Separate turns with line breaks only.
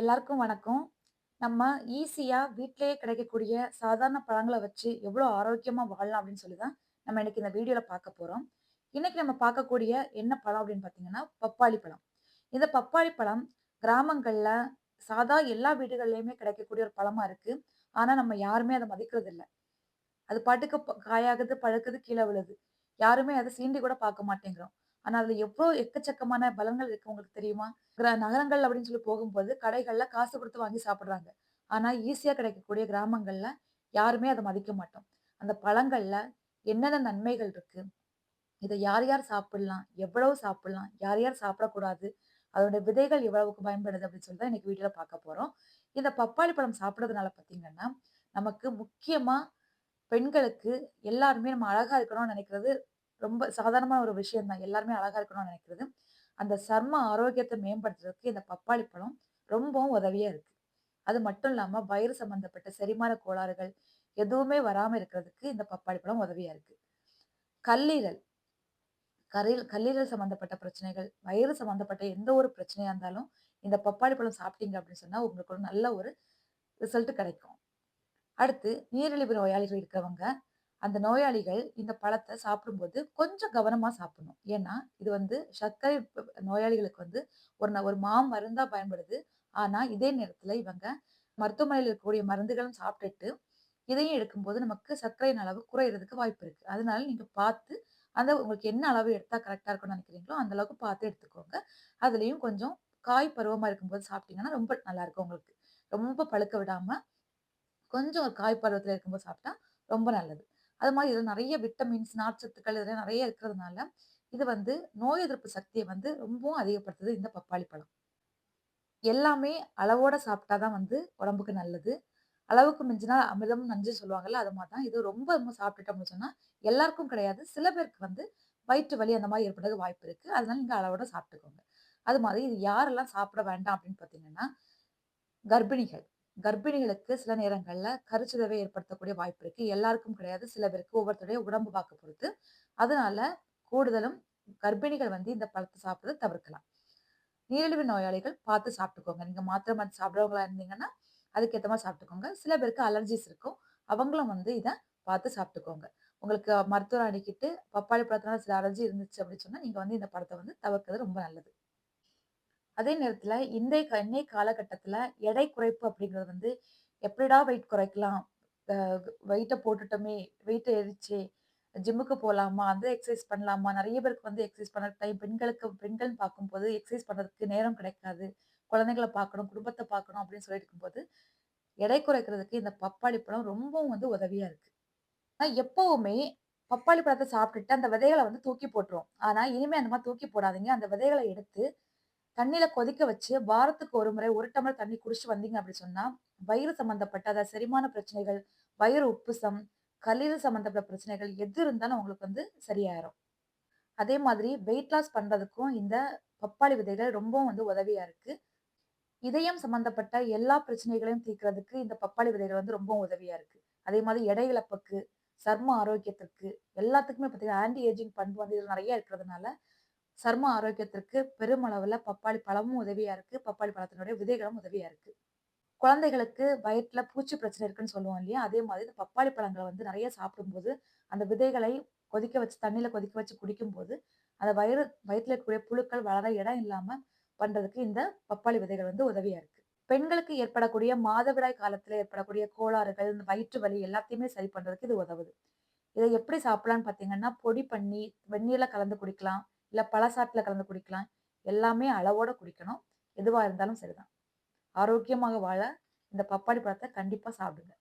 எல்லாருக்கும் வணக்கம். நம்ம ஈஸியாக வீட்டிலேயே கிடைக்கக்கூடிய சாதாரண பழங்களை வச்சு எவ்வளோ ஆரோக்கியமாக வாழலாம் அப்படின்னு சொல்லி தான் நம்ம இன்னைக்கு இந்த வீடியோவில் பார்க்க போகிறோம் இன்னைக்கு நம்ம பார்க்கக்கூடிய என்ன பழம் அப்படின்னு பார்த்தீங்கன்னா, பப்பாளி பழம். இந்த பப்பாளி பழம் கிராமங்களில் சாதா எல்லா வீடுகள்லையுமே கிடைக்கக்கூடிய ஒரு பழமாக இருக்குது ஆனால் நம்ம யாருமே அத மதிக்கிறதில்ல. அது பாட்டுக்கு ப காயாகுது, பழுக்குது, கீழே விழுது. யாருமே அதை சீண்டி கூட பார்க்க மாட்டேங்கிறோம். ஆனா அதுல எவ்வளோ எக்கச்சக்கமான பலன்கள் இருக்கு உங்களுக்கு தெரியுமா? கிர நகரங்கள் அப்படின்னு சொல்லி போகும்போது கடைகள்ல காசு கொடுத்து வாங்கி சாப்பிடுறாங்க. ஆனா ஈஸியா கிடைக்கக்கூடிய கிராமங்கள்ல யாருமே அதை மதிக்க மாட்டோம். அந்த பழங்கள்ல என்னென்ன நன்மைகள் இருக்கு? இதை யார் யார் சாப்பிடலாம்? எவ்வளவு சாப்பிடலாம்? யார் யார் சாப்பிடக்கூடாது? அதோட விதைகள் எவ்வளவுக்கு பயன்படுது அப்படின்னு சொல்லி தான் இன்னைக்கு வீடியோல பார்க்க போறோம். இந்த பப்பாளி பழம் சாப்பிடுறதுனால பார்த்தீங்கன்னா, நமக்கு முக்கியமா பெண்களுக்கு எல்லாருமே நம்ம அழகா இருக்கணும்னு நினைக்கிறது ரொம்ப சாதாரணமான ஒரு விஷயம் தான். எல்லாருமே அழகாக இருக்கணும்னு நினைக்கிறது. அந்த சர்ம ஆரோக்கியத்தை மேம்படுத்துறதுக்கு இந்த பப்பாளி பழம் ரொம்பவும் உதவியா இருக்கு. அது மட்டும் இல்லாமல் வயிறு சம்பந்தப்பட்ட செரிமான கோளாறுகள் எதுவுமே வராமல் இருக்கிறதுக்கு இந்த பப்பாளி பழம் உதவியா இருக்கு. கல்லீரல் கரையில் கல்லீரல் சம்பந்தப்பட்ட பிரச்சனைகள், வயிறு சம்பந்தப்பட்ட எந்த ஒரு பிரச்சனையாக இருந்தாலும், இந்த பப்பாளி பழம் சாப்பிட்டீங்க அப்படின்னு சொன்னால் உங்களுக்கு ஒரு நல்ல ஒரு ரிசல்ட் கிடைக்கும். அடுத்து நீரிழிவு நோயாளிகள் இருக்கிறவங்க, அந்த நோயாளிகள் இந்த பழத்தை சாப்பிடும்போது கொஞ்சம் கவனமாக சாப்பிடணும். ஏன்னா, இது வந்து சர்க்கரை நோயாளிகளுக்கு வந்து ஒரு ந ஒரு மருந்தாக பயன்படுது. ஆனால் இதே நேரத்தில் இவங்க மருத்துவமனையில் இருக்கக்கூடிய மருந்துகளும் சாப்பிட்டுட்டு, இதையும் எடுக்கும்போது நமக்கு சர்க்கரையின் அளவு குறையிறதுக்கு வாய்ப்பு இருக்குது அதனால நீங்கள் பார்த்து, அந்த உங்களுக்கு என்ன அளவு எடுத்தால் கரெக்டாக இருக்கும்னு நினைக்கிறீங்களோ, அந்த அளவுக்கு பார்த்து எடுத்துக்கோங்க. அதுலேயும் கொஞ்சம் காய் பருவமாக இருக்கும்போது சாப்பிட்டீங்கன்னா, ரொம்ப நல்லாயிருக்கும் உங்களுக்கு. ரொம்ப பழுக்க விடாமல் கொஞ்சம் ஒரு காய் பருவத்தில் இருக்கும்போது சாப்பிட்டா ரொம்ப நல்லது. அது மாதிரி இதில் நிறைய விட்டமின்ஸ், நார்ச்சத்துக்கள் இதெல்லாம் நிறைய இருக்கிறதுனால, இது வந்து நோய் எதிர்ப்பு சக்தியை வந்து ரொம்பவும் அதிகப்படுத்துது இந்த பப்பாளி பழம். எல்லாமே அளவோட சாப்பிட்டா தான் வந்து உடம்புக்கு நல்லது. அளவுக்கு மிஞ்சினா அமிர்தம் நஞ்சு சொல்லுவாங்கல்ல, அது மாதிரி தான். இது ரொம்ப நம்ம சாப்பிட்டுட்டோம்னு சொன்னால் எல்லாருக்கும் கிடையாது. சில பேருக்கு வந்து வயிற்று வலி அந்த மாதிரி ஏற்படுறதுக்கு வாய்ப்பு இருக்குது அதனால நீங்கள் அளவோட சாப்பிட்டுக்கோங்க. அது மாதிரி இது யாரெல்லாம் சாப்பிட வேண்டாம் அப்படின்னு பார்த்தீங்கன்னா, கர்ப்பிணிகள். கர்ப்பிணிகளுக்கு சில நேரங்களில் கருச்சிதவை ஏற்படுத்தக்கூடிய வாய்ப்பு இருக்கு. எல்லாருக்கும் கிடையாது. சில பேருக்கு ஒவ்வொருத்தருடைய உடம்பு வாக்க பொறுத்து. அதனால கூடுதலும் கர்ப்பிணிகள் வந்து இந்த பழத்தை சாப்பிட்றத தவிர்க்கலாம். நீரிழிவு நோயாளிகள் பார்த்து சாப்பிட்டுக்கோங்க. நீங்க மாத்திரை மருந்து சாப்பிட்றவங்களா இருந்தீங்கன்னா, அதுக்கேற்ற மாதிரி சாப்பிட்டுக்கோங்க. சில பேருக்கு அலர்ஜிஸ் இருக்கும். அவங்களும் வந்து இதை பார்த்து சாப்பிட்டுக்கோங்க. உங்களுக்கு மருத்துவர் அடிக்கிட்டு பப்பாளி பழத்தினால சில அலர்ஜி இருந்துச்சு அப்படின்னு சொன்னா, நீங்க வந்து இந்த பழத்தை வந்து தவிர்க்கிறது ரொம்ப நல்லது. அதே நேரத்துல இந்த க இன்னைய காலகட்டத்துல எடை குறைப்பு அப்படிங்கிறது வந்து எப்படிடா வெயிட் குறைக்கலாம்? வெயிட்டை போட்டுட்டோமே! வெயிட் ஏறிச்சே! ஜிம்முக்கு போகலாமா அந்த எக்ஸசைஸ் பண்ணலாமா? நிறைய பேருக்கு வந்து எக்ஸசைஸ் பண்ண டைம் பெண்களுக்கு பெண்கள்னு பார்க்கும்போது எக்ஸசைஸ் பண்ணுறதுக்கு நேரம் கிடைக்காது. குழந்தைகள பார்க்கணும், குடும்பத்தை பார்க்கணும் அப்படின்னு சொல்லிட்டு இருக்கும்போது, எடை குறைக்கிறதுக்கு இந்த பப்பாளி பழம் ரொம்பவும் வந்து உதவியா இருக்கு. நான் எப்பவுமே பப்பாளி பழத்தை சாப்பிட்டுட்டு அந்த விதைகளை வந்து தூக்கி போட்டுருவோம். ஆனா இனிமே அந்த மாதிரி தூக்கி போடாதீங்க. அந்த விதைகளை எடுத்து தண்ணியில கொதிக்க வச்சு வாரத்துக்கு ஒரு முறை ஒரு டம்ளர் தண்ணி குடிச்சு வந்தீங்க அப்படி சொன்னா, வயிறு சம்பந்தப்பட்ட அதாவது செரிமான பிரச்சனைகள், வயிறு உப்புசம், கல்லீரல் சம்பந்தப்பட்ட பிரச்சனைகள் எது இருந்தாலும் உங்களுக்கு வந்து சரியாயிரும். அதே மாதிரி வெயிட் லாஸ் பண்றதுக்கும் இந்த பப்பாளி விதைகள் ரொம்பவும் வந்து உதவியா இருக்கு. இதயம் சம்பந்தப்பட்ட எல்லா பிரச்சனைகளையும் தீர்க்கிறதுக்கு இந்த பப்பாளி விதைகள் வந்து ரொம்பவும் உதவியா இருக்கு. அதே மாதிரி எடை இழப்புக்கு, சர்ம ஆரோக்கியத்திற்கு எல்லாத்துக்குமே பார்த்தீங்கன்னா, ஆன்டி ஏஜிங் பண்பு வந்து இதில் நிறைய இருக்கிறதுனால, சர்ம ஆரோக்கியத்திற்கு பெருமளவில் பப்பாளி பழமும் உதவியாக இருக்குது பப்பாளி பழத்தினுடைய விதைகளும் உதவியாக இருக்குது குழந்தைகளுக்கு வயிற்றில் பூச்சி பிரச்சனை இருக்குன்னு சொல்லுவோம் இல்லையா? அதே மாதிரி இந்த பப்பாளி பழங்களை வந்து நிறைய சாப்பிடும்போது, அந்த விதைகளை கொதிக்க வச்சு தண்ணியில் கொதிக்க வச்சு குடிக்கும்போது, அந்த வயிறு வயிற்றில் இருக்கக்கூடிய புழுக்கள் வளர இடம் இல்லாமல் பண்ணுறதுக்கு இந்த பப்பாளி விதைகள் வந்து உதவியாக இருக்குது பெண்களுக்கு ஏற்படக்கூடிய மாதவிடாய் காலத்தில் ஏற்படக்கூடிய கோளாறுகள், இந்த வயிற்று வலி எல்லாத்தையுமே சரி பண்ணுறதுக்கு இது உதவுது. இதை எப்படி சாப்பிடலாம்ன்னு பார்த்தீங்கன்னா, பொடி பண்ணி வெந்நீரில் கலந்து குடிக்கலாம். இல்லை பழசாட்டில் கலந்து குடிக்கலாம். எல்லாமே அளவோட குடிக்கணும். எதுவாக இருந்தாலும் சரிதான். ஆரோக்கியமாக வாழ இந்த பப்பாளி பழத்தை கண்டிப்பாக சாப்பிடுங்க.